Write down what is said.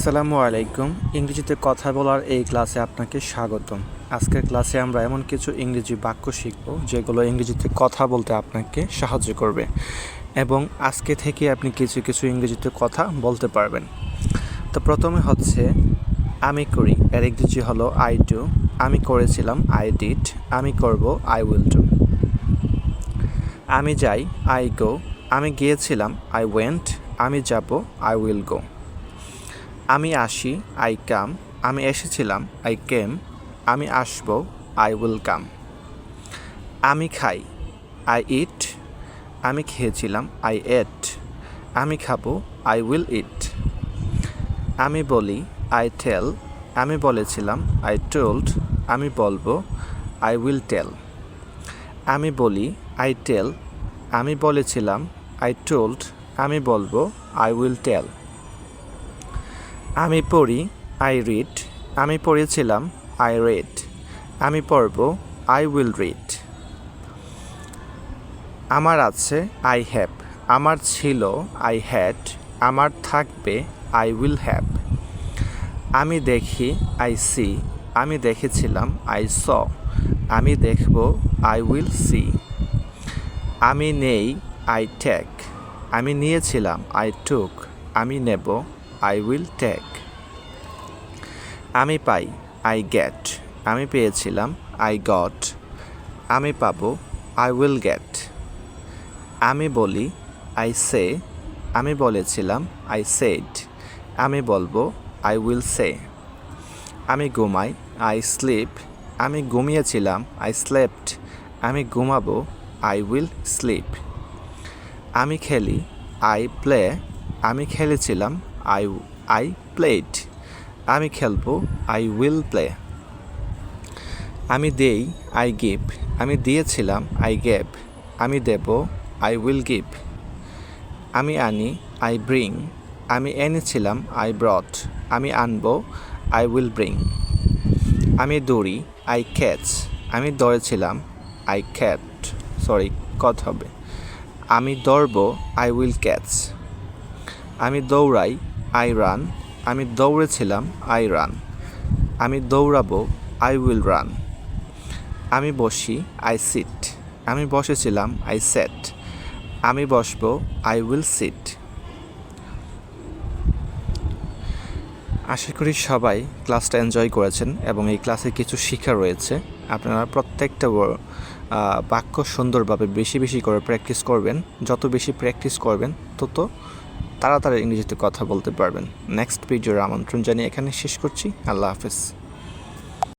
আসসালামু আলাইকুম। ইংরেজিতে কথা বলার এই ক্লাসে আপনাকে স্বাগতম। আজকের ক্লাসে আমরা এমন কিছু ইংরেজি বাক্য শিখব, যেগুলো ইংরেজিতে কথা বলতে আপনাকে সাহায্য করবে এবং আজকে থেকে আপনি কিছু কিছু ইংরেজিতে কথা বলতে পারবেন। তো প্রথমে হচ্ছে, আমি করি। এর ইংরেজি হলো আই ডু আমি করেছিলাম আই ডিড আমি করব আই উইল ডু আমি যাই আই গো আমি গিয়েছিলাম আই ওয়েন্ট আমি যাব আই উইল গো আমি আসি আই কাম আমি এসেছিলাম আই কেম আমি আসব আই উইল কাম আমি খাই আই ইট আমি খেয়েছিলাম আই এট আমি খাব আই উইল ইট আমি বলি আই টেল আমি বলেছিলাম আই টোল্ড আমি বলব আই উইল টেল আমি বলি আই টেল আমি বলেছিলাম আই টোল্ড আমি বলব আই উইল টেল আমি পড়ি আই রিড আমি পড়েছিলাম আই রেড আমি পড়ব আই উইল রিড আমার আছে আই হ্যাভ আমার ছিল আই হ্যাড আমার থাকবে আই উইল হ্যাভ আমি দেখি আই সি আমি দেখেছিলাম আই স আমি দেখব আই উইল সি আমি নেই আই টেক আমি নিয়েছিলাম আই টুক আমি নেব আই উইল টেক আমি পাই আই গেট আমি পেয়েছিলাম আই গট আমি পাবো আই উইল গেট আমি বলি আই সে আমি বলেছিলাম আই সেড আমি বলব আই উইল সে আমি ঘুমাই আই স্লিপ আমি ঘুমিয়েছিলাম আই স্লেপ্ট আমি ঘুমাবো আই উইল স্লিপ আমি খেলি আই প্লে আমি খেলেছিলাম আই আই প্লেড আমি খেলব আই উইল প্লে আমি দেই আই গিভ আমি দিয়েছিলাম আই গেভ আমি দেব আই উইল গিভ আমি আনি আই ব্রিং আমি এনেছিলাম আই ব্রট আমি আনব আই উইল ব্রিং আমি দৌড়ি আই ক্যাচ আমি দৌড়েছিলাম আই ক্যাট সরি কত হবে. আমি দৌড়ব আই উইল ক্যাচ আমি দৌড়াই আই রান আমি দৌড়েছিলাম আই রান আমি দৌড়াবো আই উইল রান আমি বসি আই সিট আমি বসেছিলাম আই সেট আমি বসবো আই উইল সিট আশা করি সবাই ক্লাসটা এনজয় করেছেন এবং এই ক্লাসে কিছু শিক্ষা রয়েছে। আপনারা প্রত্যেকটা বাক্য সুন্দরভাবে বেশি বেশি করে প্র্যাকটিস করবেন। যত বেশি প্র্যাকটিস করবেন, তত তাড়াতাড়ি ইংরেজিতে কথা বলতে পারবেন। নেক্সট ভিডিওর আমন্ত্রণ জানিয়ে এখানে শেষ করছি। আল্লাহ হাফেজ।